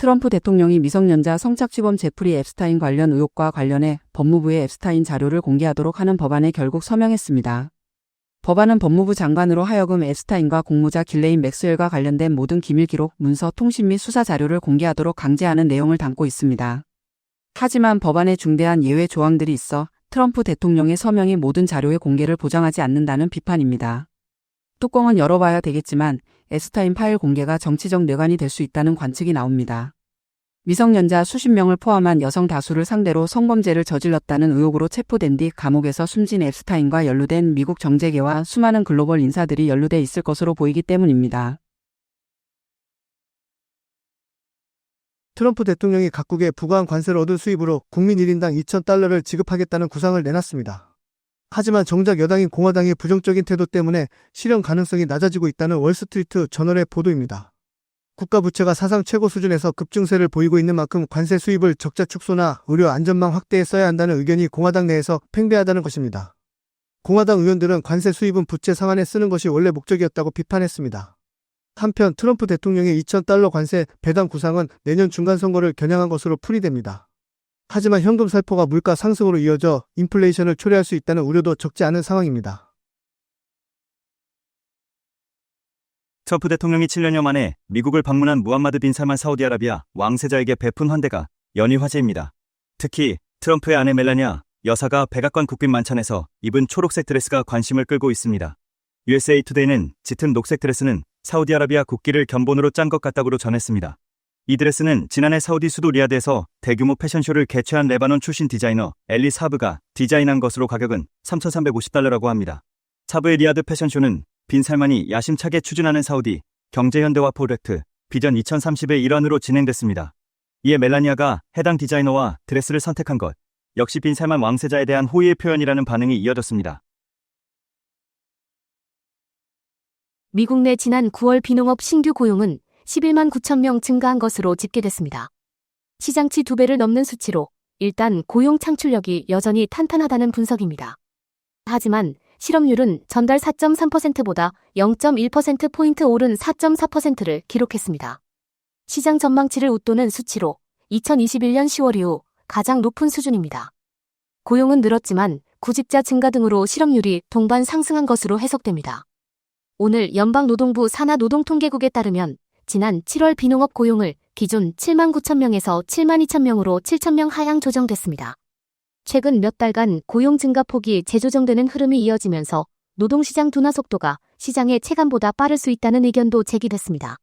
트럼프 대통령이 미성년자 성착취범 제프리 앱스타인 관련 의혹과 관련해 법무부에 앱스타인 자료를 공개하도록 하는 법안에 결국 서명했습니다. 법안은 법무부 장관으로 하여금 앱스타인과 공모자 길레인 맥스웰과 관련된 모든 기밀 기록, 문서, 통신 및 수사 자료를 공개하도록 강제하는 내용을 담고 있습니다. 하지만 법안에 중대한 예외 조항들이 있어 트럼프 대통령의 서명이 모든 자료의 공개를 보장하지 않는다는 비판입니다. 뚜껑은 열어봐야 되겠지만 앱스타인 파일 공개가 정치적 뇌관이 될 수 있다는 관측이 나옵니다. 미성년자 수십 명을 포함한 여성 다수를 상대로 성범죄를 저질렀다는 의혹으로 체포된 뒤 감옥에서 숨진 앱스타인과 연루된 미국 정재계와 수많은 글로벌 인사들이 연루돼 있을 것으로 보이기 때문입니다. 트럼프 대통령이 각국에 부과한 관세를 얻은 수입으로 국민 1인당 2,000달러를 지급하겠다는 구상을 내놨습니다. 하지만 정작 여당인 공화당의 부정적인 태도 때문에 실현 가능성이 낮아지고 있다는 월스트리트 저널의 보도입니다. 국가 부채가 사상 최고 수준에서 급증세를 보이고 있는 만큼 관세 수입을 적자 축소나 의료 안전망 확대에 써야 한다는 의견이 공화당 내에서 팽배하다는 것입니다. 공화당 의원들은 관세 수입은 부채 상환에 쓰는 것이 원래 목적이었다고 비판했습니다. 한편 트럼프 대통령의 2,000달러 관세 배당 구상은 내년 중간 선거를 겨냥한 것으로 풀이됩니다. 하지만 현금 살포가 물가 상승으로 이어져 인플레이션을 초래할 수 있다는 우려도 적지 않은 상황입니다. 트럼프 대통령이 7년여 만에 미국을 방문한 무함마드 빈 살만 사우디아라비아 왕세자에게 베푼 환대가 연일 화제입니다. 특히 트럼프의 아내 멜라니아 여사가 백악관 국빈 만찬에서 입은 초록색 드레스가 관심을 끌고 있습니다. USA 투데이는 짙은 녹색 드레스는 사우디아라비아 국기를 견본으로 짠 것 같다고 전했습니다. 이 드레스는 지난해 사우디 수도 리야드에서 대규모 패션쇼를 개최한 레바논 출신 디자이너 엘리 사브가 디자인한 것으로 가격은 3,350달러라고 합니다. 사브의 리야드 패션쇼는 빈 살만이 야심차게 추진하는 사우디 경제현대화 프로젝트 비전 2030의 일환으로 진행됐습니다. 이에 멜라니아가 해당 디자이너와 드레스를 선택한 것 역시 빈 살만 왕세자에 대한 호의의 표현이라는 반응이 이어졌습니다. 미국 내 지난 9월 비농업 신규 고용은 11만 9천 명 증가한 것으로 집계됐습니다. 시장치 두 배를 넘는 수치로 일단 고용 창출력이 여전히 탄탄하다는 분석입니다. 하지만 실업률은 전달 4.3%보다 0.1%포인트 오른 4.4%를 기록했습니다. 시장 전망치를 웃도는 수치로 2021년 10월 이후 가장 높은 수준입니다. 고용은 늘었지만 구직자 증가 등으로 실업률이 동반 상승한 것으로 해석됩니다. 오늘 연방노동부 산하노동통계국에 따르면 지난 7월 비농업 고용을 기존 7만 9천 명에서 7만 2천 명으로 7천 명 하향 조정됐습니다. 최근 몇 달간 고용 증가 폭이 재조정되는 흐름이 이어지면서 노동시장 둔화 속도가 시장의 체감보다 빠를 수 있다는 의견도 제기됐습니다.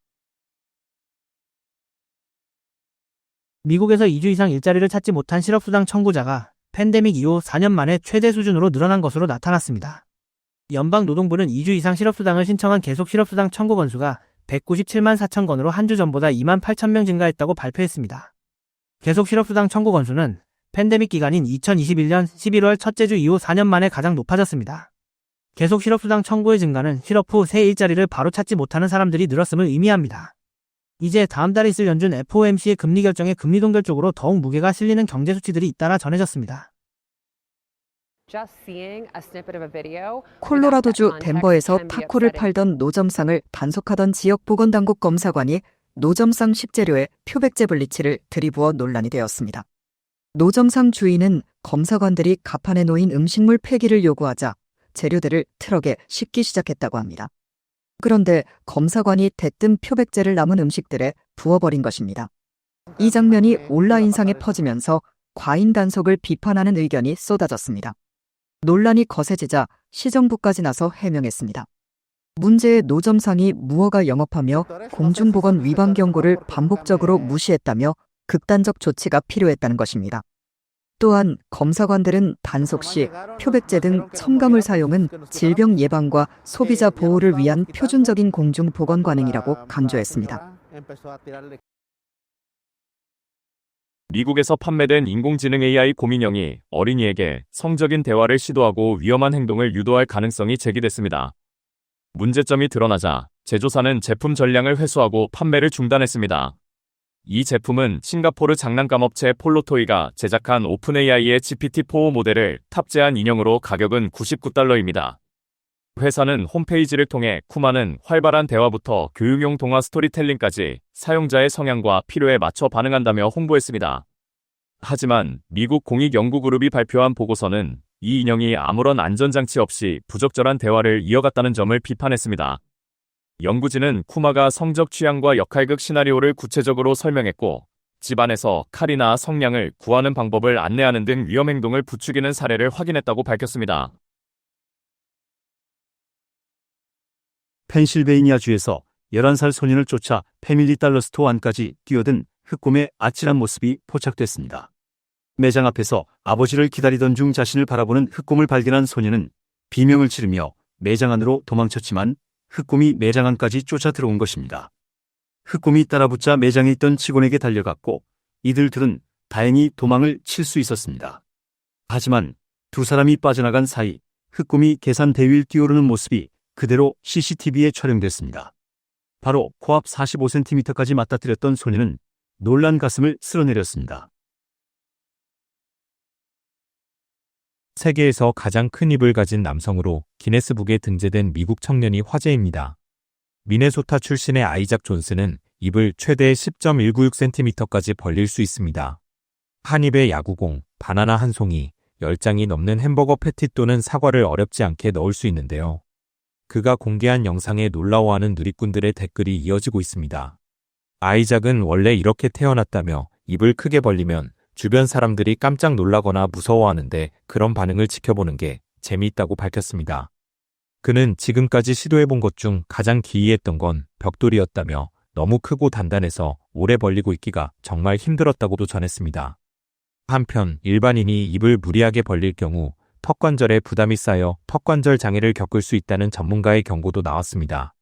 미국에서 2주 이상 일자리를 찾지 못한 실업수당 청구자가 팬데믹 이후 4년 만에 최대 수준으로 늘어난 것으로 나타났습니다. 연방노동부는 2주 이상 실업수당을 신청한 계속 실업수당 청구 건수가 197만 4천 건으로 한 주 전보다 2만 8천 명 증가했다고 발표했습니다. 계속 실업수당 청구 건수는 팬데믹 기간인 2021년 11월 첫째 주 이후 4년 만에 가장 높아졌습니다. 계속 실업수당 청구의 증가는 실업 후 새 일자리를 바로 찾지 못하는 사람들이 늘었음을 의미합니다. 이제 다음 달에 있을 연준 FOMC의 금리 결정에 금리 동결 쪽으로 더욱 무게가 실리는 경제 수치들이 잇따라 전해졌습니다. 콜로라도주 덴버에서 타코를 팔던 노점상을 단속하던 지역 보건당국 검사관이 노점상 식재료에 표백제 블리치를 들이부어 논란이 되었습니다. 노점상 주인은 검사관들이 가판에 놓인 음식물 폐기를 요구하자 재료들을 트럭에 싣기 시작했다고 합니다. 그런데 검사관이 대뜸 표백제를 남은 음식들에 부어버린 것입니다. 이 장면이 온라인상에 퍼지면서 과잉 단속을 비판하는 의견이 쏟아졌습니다. 논란이 거세지자 시정부까지 나서 해명했습니다. 문제의 노점상이 무허가 영업하며 공중보건 위반 경고를 반복적으로 무시했다며 극단적 조치가 필요했다는 것입니다. 또한 검사관들은 단속 시 표백제 등 첨가물 사용은 질병 예방과 소비자 보호를 위한 표준적인 공중 보건 관행이라고 강조했습니다. 미국에서 판매된 인공지능 AI 고민형이 어린이에게 성적인 대화를 시도하고 위험한 행동을 유도할 가능성이 제기됐습니다. 문제점이 드러나자 제조사는 제품 전량을 회수하고 판매를 중단했습니다. 이 제품은 싱가포르 장난감 업체 폴로토이가 제작한 오픈 AI의 GPT-4 모델을 탑재한 인형으로 가격은 99달러입니다. 회사는 홈페이지를 통해 쿠마는 활발한 대화부터 교육용 동화 스토리텔링까지 사용자의 성향과 필요에 맞춰 반응한다며 홍보했습니다. 하지만 미국 공익연구그룹이 발표한 보고서는 이 인형이 아무런 안전장치 없이 부적절한 대화를 이어갔다는 점을 비판했습니다. 연구진은 쿠마가 성적 취향과 역할극 시나리오를 구체적으로 설명했고, 집안에서 칼이나 성냥을 구하는 방법을 안내하는 등 위험 행동을 부추기는 사례를 확인했다고 밝혔습니다. 펜실베이니아주에서 11살 소년을 쫓아 패밀리 달러 스토어 안까지 뛰어든 흑곰의 아찔한 모습이 포착됐습니다. 매장 앞에서 아버지를 기다리던 중 자신을 바라보는 흑곰을 발견한 소년은 비명을 지르며 매장 안으로 도망쳤지만 흑곰이 매장 안까지 쫓아 들어온 것입니다. 흑곰이 따라붙자 매장에 있던 직원에게 달려갔고 이들 둘은 다행히 도망을 칠 수 있었습니다. 하지만 두 사람이 빠져나간 사이 흑곰이 계산 대위를 뛰어오르는 모습이 그대로 CCTV에 촬영됐습니다. 바로 코앞 45cm까지 맞닥뜨렸던 소녀는 놀란 가슴을 쓸어내렸습니다. 세계에서 가장 큰 입을 가진 남성으로 기네스북에 등재된 미국 청년이 화제입니다. 미네소타 출신의 아이작 존스는 입을 최대 10.196cm까지 벌릴 수 있습니다. 한 입에 야구공, 바나나 한 송이, 10장이 넘는 햄버거 패티 또는 사과를 어렵지 않게 넣을 수 있는데요. 그가 공개한 영상에 놀라워하는 누리꾼들의 댓글이 이어지고 있습니다. 아이작은 원래 이렇게 태어났다며 입을 크게 벌리면 주변 사람들이 깜짝 놀라거나 무서워하는데 그런 반응을 지켜보는 게 재미있다고 밝혔습니다. 그는 지금까지 시도해본 것 중 가장 기이했던 건 벽돌이었다며 너무 크고 단단해서 오래 벌리고 있기가 정말 힘들었다고도 전했습니다. 한편 일반인이 입을 무리하게 벌릴 경우 턱관절에 부담이 쌓여 턱관절 장애를 겪을 수 있다는 전문가의 경고도 나왔습니다.